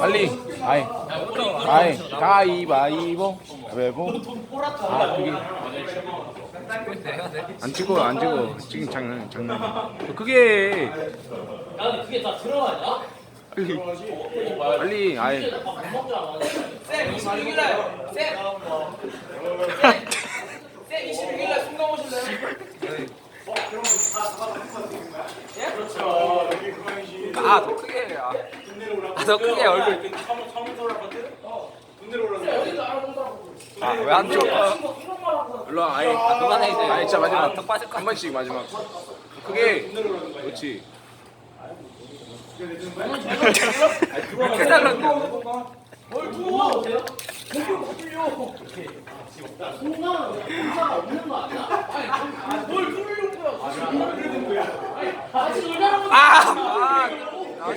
빨리 아이 아이 가위바위보 가위바위보 아 그게 안 찍어 안 찍어 지금 장난 장난 그게 야, 그게 다 들어가냐? 빨리 빨리 아이 쌤 26일날 쌤! 쌤 26일날 순간 오실래요? 크게 해. 아, 더 크게 얼굴. 아 왜 안 찍어? 일로 와 아이 아 그만해 이제. 아이 진짜 마지막 턱 빠질 거. 한 번씩 마지막 그게 그렇지? 아니 아! 아! 아!